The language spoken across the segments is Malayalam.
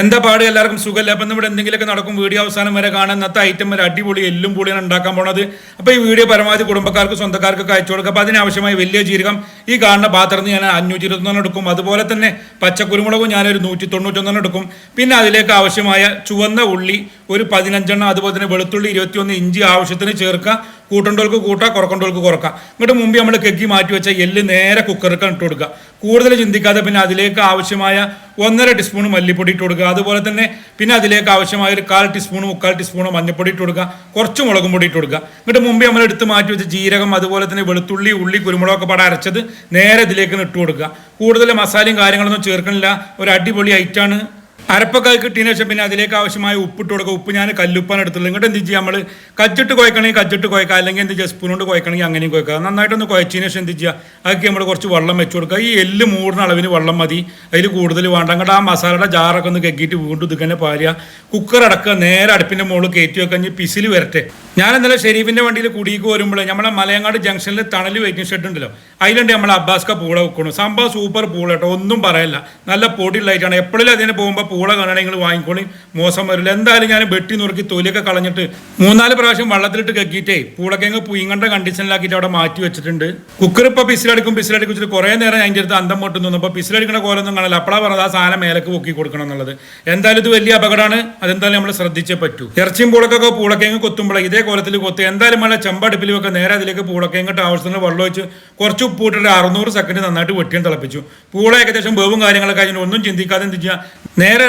എന്താ പാട്? എല്ലാവർക്കും സുഖമല്ല? അപ്പം ഇവിടെ എന്തെങ്കിലുമൊക്കെ നടക്കും. വീഡിയോ അവസാനം വരെ കാണാൻ ഇന്നത്തെ ഐറ്റം വരെ അടിപൊളി എല്ലും പൊളിയാണ് ഉണ്ടാക്കാൻ പോണത്. അപ്പോൾ ഈ വീഡിയോ പരമാവധി കുടുംബക്കാർക്ക് സ്വന്തക്കാർക്കൊക്കെ അയച്ചു കൊടുക്കുക. അപ്പോൾ അതിനാവശ്യമായ വലിയ ജീരകം ഈ കാണുന്ന പാത്രത്തിൽ ഞാൻ അഞ്ഞൂറ്റി ഇരുപത്തൊന്നെണ്ണം എടുക്കും. അതുപോലെ തന്നെ പച്ചക്കുരുമുളകും ഞാനൊരു നൂറ്റി തൊണ്ണൂറ്റൊന്നെണ്ണം എടുക്കും. പിന്നെ അതിലേക്ക് ആവശ്യമായ ചുവന്ന ഉള്ളി ഒരു പതിനഞ്ചെണ്ണം അതുപോലെ തന്നെ വെളുത്തുള്ളി ഇരുപത്തിയൊന്ന് ഇഞ്ചി ആവശ്യത്തിന് ചേർക്കുക. കൂട്ടണ്ടോൾക്ക് കൂട്ടാം കുറക്കണ്ടോൾക്ക് കുറക്കാം. ഇങ്ങോട്ട് മുമ്പ് നമ്മൾ കെക്കി മാറ്റി വെച്ച എല്ല് നേരെ കുക്കറിൽ ഇട്ട് കൊടുക്കുക. കൂടുതൽ ചിന്തിക്കാതെ പിന്നെ അതിലേക്ക് ആവശ്യമായ ഒന്നര ടീസ്പൂൺ മല്ലിപ്പൊടി ഇട്ട് കൊടുക്കുക. അതുപോലെ തന്നെ പിന്നെ അതിലേക്ക് ആവശ്യമായ ഒരു കാൽ ടീസ്പൂൺ മുക്കാൽ ടീസ്പൂൺ മഞ്ഞൾപ്പൊടി ഇട്ട് കൊടുക്കുക. കുറച്ച് മുളകും പൊടി ഇട്ട് കൊടുക്കുക. എന്നിട്ട് മുമ്പ് നമ്മൾ എടുത്ത് മാറ്റി വെച്ച ജീരകം അതുപോലെ തന്നെ വെളുത്തുള്ളി ഉള്ളി കുരുമുളകൊക്കെ പാടെ അരച്ചത് നേരെ ഇതിലേക്ക് ഇട്ട് കൊടുക്കുക. കൂടുതൽ മസാലയും കാര്യങ്ങളൊന്നും ചേർക്കണില്ല. ഒരു അടിപൊളി ഐറ്റാണ് അരപ്പൊക്കെ കിട്ടിയതിന് ശേഷം പിന്നെ അതിലേക്ക് ആവശ്യമായ ഉപ്പിട്ട് കൊടുക്കുക. ഉപ്പ് ഞാൻ കല്ലുപ്പാൻ എടുത്തില്ല ഇങ്ങോട്ട് എന്ത് ചെയ്യുക നമ്മൾ കച്ചിട്ട് കുഴക്കണമെങ്കിൽ കച്ചിട്ട് കുഴക്കുക അല്ലെങ്കിൽ എന്ത് ചെയ്യുക സ്പൂൺ കൊണ്ട് കുഴക്കണമെങ്കിൽ അങ്ങനെയും കുഴക്കുക നന്നായിട്ടൊന്ന് കുഴച്ചതിന് ശേഷം എന്ത് ചെയ്യുക അതൊക്കെ നമ്മൾ കുറച്ച് വെള്ളം വെച്ച് കൊടുക്കുക. ഈ എല്ല് മൂടുന്ന അളവിന് വെള്ളം മതി. അതിൽ കൂടുതൽ വേണ്ട. അങ്ങോട്ട് ആ മസാലയുടെ ജാറൊക്കെ ഒന്ന് കെക്കിയിട്ട് വീണ്ടും ഇതുക്കന്നെ പാരുക. കുക്കർ അടക്കുക. നേരെ അടുപ്പിന്റെ മുകളിൽ കയറ്റി വെക്കുക. ഇനി പിസിൽ വരട്ടെ. ഞാൻ ഇന്നലെ ഷെരീഫിന്റെ വണ്ടിയിൽ കുടിക്ക് വരുമ്പോൾ നമ്മളെ മലയങ്ങാട് ജംഗ്ഷനിൽ തണൽ വെയിറ്റിംഗ് ഷെഡ് ഉണ്ടല്ലോ. അതിലുണ്ട് നമ്മൾ അബ്ബാസ്ക പൂള വെക്കണം. സംഭവം സൂപ്പർ പൂള കേട്ടോ. ഒന്നും പറയല്ല. നല്ല പൊടിയുള്ള പൊടിയുള്ളതായിട്ടാണ് എപ്പോഴും അതിന് പോകുമ്പോൾ പൂള കാണണമെങ്കിൽ വാങ്ങിക്കോളി. മോശം വരില്ല. എന്തായാലും ഞാൻ വെട്ടി നുറുക്കി തൊലിയൊക്കെ കളഞ്ഞിട്ട് മൂന്നാൽ പ്രാവശ്യം വെള്ളത്തിലിട്ട് കക്കിയിട്ടേ പൂളക്കങ്ങ് പുയിങ്ങണ്ട കണ്ടീഷനിലാക്കിയിട്ട് അവിടെ മാറ്റി വെച്ചിട്ടുണ്ട്. കുക്കർ ഇപ്പോൾ പിസിലടിക്കും പിസിലടിക്കും വെച്ചിട്ട് കുറേ നേരം അതിന്റെ അടുത്ത് അന്തം പൊട്ട് നിന്നു. അപ്പോൾ പിസിലടിക്കണ കോലൊന്നും കാണില്ല അപ്പോഴാണ് പറഞ്ഞത് ആ സാധനം മേലേക്ക് പൊക്കി കൊടുക്കണം എന്നുള്ളത്. എന്തായാലും ഇത് വലിയ അപകടമാണ്. അതെന്തായാലും നമ്മൾ ശ്രദ്ധിച്ചേ പറ്റൂ. ഇറച്ചിയും പൂളക്കൊക്കെ പൂളക്കേങ്ങ് കൊത്തുമ്പോൾ ഇതേ കോലത്തിൽ കൊത്ത്. എന്തായാലും മഴ ചെമ്പടുപ്പിൽ വെക്കുക നേരെ അതിലേക്ക് പൂളക്കേങ്ങിട്ട് ആവശ്യത്തിന് വെള്ളം ഒഴിച്ച് കുറച്ച് ഉപ്പൂട്ടിട്ട് അറുന്നൂറ് സെക്കൻഡ് നന്നായിട്ട് വെട്ടിയും തിളപ്പിച്ചു. പൂള ഏകദേശം വേവും കാര്യങ്ങളൊക്കെ അതിനൊന്നും ചിന്തിക്കാതെ എന്ത് ചെയ്യുക നേരെ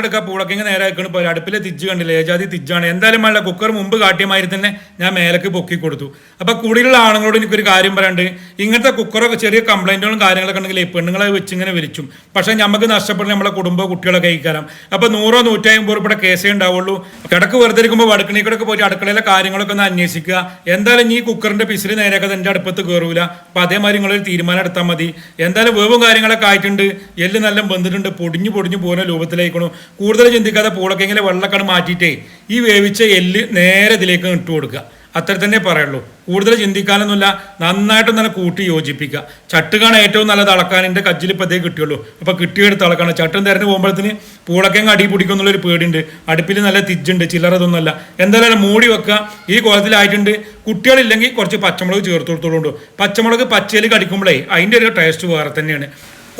എടുക്കുക പൂളക്കേങ്ങ് നേരെ ആക്കണം പോലെ അടുപ്പിലെ തിജ്ജ് കണ്ടില്ല? ഏജാതി തിജ്ജാണ്. എന്തായാലും അല്ല കുക്കർ മുമ്പ് കാട്ടിയമാതിരി തന്നെ ഞാൻ മേലേക്ക് പൊക്കി കൊടുത്തു. അപ്പോൾ കൂടിയുള്ള ആണുങ്ങളോട് എനിക്കൊരു കാര്യം പറയാണ്ട് ഇങ്ങനത്തെ കുക്കറൊക്കെ ചെറിയ കംപ്ലൈന്റുകളും കാര്യങ്ങളൊക്കെ ഉണ്ടെങ്കിൽ പെണ്ണുങ്ങളെ വെച്ച് ഇങ്ങനെ വിളിച്ചു. പക്ഷേ നമുക്ക് നഷ്ടപ്പെടുന്ന നമ്മളെ കുടുംബ കുട്ടികളൊക്കെ കഴിക്കാം അപ്പോൾ നൂറോ നൂറ്റമ്പത് രൂപയുടെ കേസേ ഉണ്ടാവുള്ളൂ. കിടക്ക് വെറുതെ ഇരിക്കുമ്പോൾ വടക്കണീക്കൂടെ പോയിട്ട് അടുക്കളയിലെ കാര്യങ്ങളൊക്കെ ഒന്ന് അന്വേഷിക്കുക. എന്തായാലും ഈ കുക്കറിന്റെ പിസിൽ നേരെയൊക്കെ എന്റെ അടുപ്പത്ത് കയറൂല അപ്പോൾ അതേമാതിരി നിങ്ങളൊരു തീരുമാനം എടുത്താൽ മതി. എന്തായാലും വേവും കാര്യങ്ങളൊക്കെ ആയിട്ടുണ്ട്. എല്ല് നല്ല ബന്ധിട്ടുണ്ട് പൊടിഞ്ഞു പൊടിഞ്ഞു പോകുന്ന രൂപത്തിലേക്കണം കൂടുതൽ ചിന്തിക്കാതെ പൂളക്കെങ്കിലും വെള്ളക്കണ് മാറ്റിയിട്ടേ ഈ വേവിച്ച എല്ല് നേരെ ഇതിലേക്ക് ഇട്ട് കൊടുക്കുക. അത്ര തന്നെ പറയുള്ളൂ. കൂടുതൽ ചിന്തിക്കാനൊന്നുമില്ല. നന്നായിട്ട് തന്നെ കൂട്ടി യോജിപ്പിക്കുക. ചട്ടുകാണ് ഏറ്റവും നല്ലത് അളക്കാൻ. എന്റെ കജ്ജിൽ ഇപ്പോഴത്തേ കിട്ടിയുള്ളൂ. അപ്പോൾ കിട്ടിയെടുത്ത് അളക്കണം. ചട്ടും തിരഞ്ഞു പോകുമ്പോഴത്തേന് പൂളക്കങ്ങ് അടി പിടിക്കുന്നുള്ളൊരു പേടിയുണ്ട്. അടുപ്പിൽ നല്ല തിജ്ജുണ്ട്. ചില്ലറതൊന്നുമല്ല. എന്തായാലും മൂടി വെക്കുക. ഈ കോലത്തിലായിട്ടുണ്ട്. കുട്ടികളില്ലെങ്കിൽ കുറച്ച് പച്ചമുളക് ചേർത്ത് കൊടുത്തോളൂ പച്ചമുളക് പച്ചയിൽ കടിക്കുമ്പോഴേ അതിന്റെ ഒരു ടേസ്റ്റ് വേറെ തന്നെയാണ്.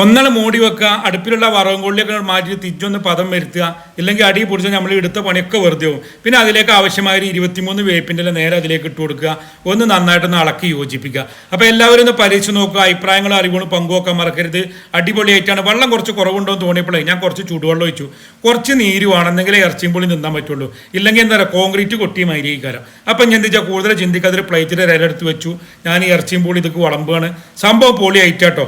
ഒന്നാണ് മൂടി വെക്കുക അടുപ്പിലുള്ള വറവും കൊള്ളിയൊക്കെ മാറ്റി തിരിച്ചൊന്ന് പദം വരുത്തുക. ഇല്ലെങ്കിൽ അടി പൊടിച്ചാൽ നമ്മൾ എടുത്ത പണിയൊക്കെ വെറുതെ പോകും പിന്നെ അതിലേക്ക് ആവശ്യമായ ഇരുപത്തിമൂന്ന് വേപ്പിന്റെ നേരെ അതിലേക്ക് ഇട്ട് കൊടുക്കുക. ഒന്ന് നന്നായിട്ടൊന്ന് അളക്കി യോജിപ്പിക്കുക. അപ്പോൾ എല്ലാവരും ഒന്ന് പരീക്ഷിച്ച് നോക്കുക. അഭിപ്രായങ്ങളും അറിവുകളും പങ്കുവെക്കാൻ മറക്കരുത്. അടിപൊളിയായിട്ടാണ്. വെള്ളം കുറച്ച് കുറവുണ്ടോ എന്ന് തോന്നിയപ്പോഴേ ഞാൻ കുറച്ച് ചൂടുവെള്ളം ഒഴിച്ചു. കുറച്ച് നീര് വേണമെന്നെങ്കിലേ ഇറച്ചിയും പൊളി നിന്നാൻ പറ്റുള്ളൂ. ഇല്ലെങ്കിൽ എന്താ പറയുക കോൺക്രീറ്റ് കൊട്ടി മരിയിക്കാരം അപ്പം ഞാൻ എന്താ കൂടുതൽ ചിന്തിക്കാതെ ഒരു ഇരലെടുത്ത് വെച്ചു. ഞാൻ ഈ ഇറച്ചിയും പൊളി ഇതൊക്കെ വളമ്പുകയാണ് സംഭവം പൊളി ആയിട്ടാട്ടോ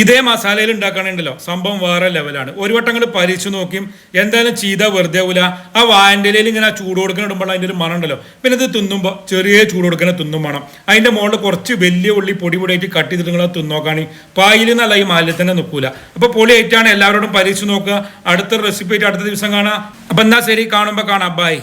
ഇതേ മസാലയിൽ ഉണ്ടാക്കണുണ്ടല്ലോ. സംഭവം വേറെ ലെവലാണ് ഒരു വട്ടം കൂടി പരീക്ഷിച്ച് നോക്കിയും എന്തായാലും ചീത വെറുതെ ആവില്ല ആ വായന്റെലയിൽ ഇങ്ങനെ ആ ചൂട് കൊടുക്കാൻ ഇടുമ്പോൾ അതിന്റെ ഒരു മണം ഉണ്ടല്ലോ. പിന്നെ ഇത് തിന്നുമ്പോൾ ചെറിയ ചൂട് കൊടുക്കണ തിന്നും മണം അതിന്റെ മുകളിൽ കുറച്ച് വലിയ ഉള്ളി പൊടി പൊടിയായിട്ട് കട്ട് ചെയ്തിട്ട് നിങ്ങൾ തിന്നോക്കാണി. പായിൽ നല്ല ഈ മാലിൽ തന്നെ നിൽക്കൂല അപ്പോൾ പൊളി ആയിട്ടാണ് എല്ലാവരോടും പരീക്ഷിച്ച് നോക്കുക. അടുത്ത റെസിപ്പി ആയിട്ട് അടുത്ത ദിവസം കാണാം. അപ്പം എന്നാ ശരി കാണുമ്പോൾ കാണാം. ബൈ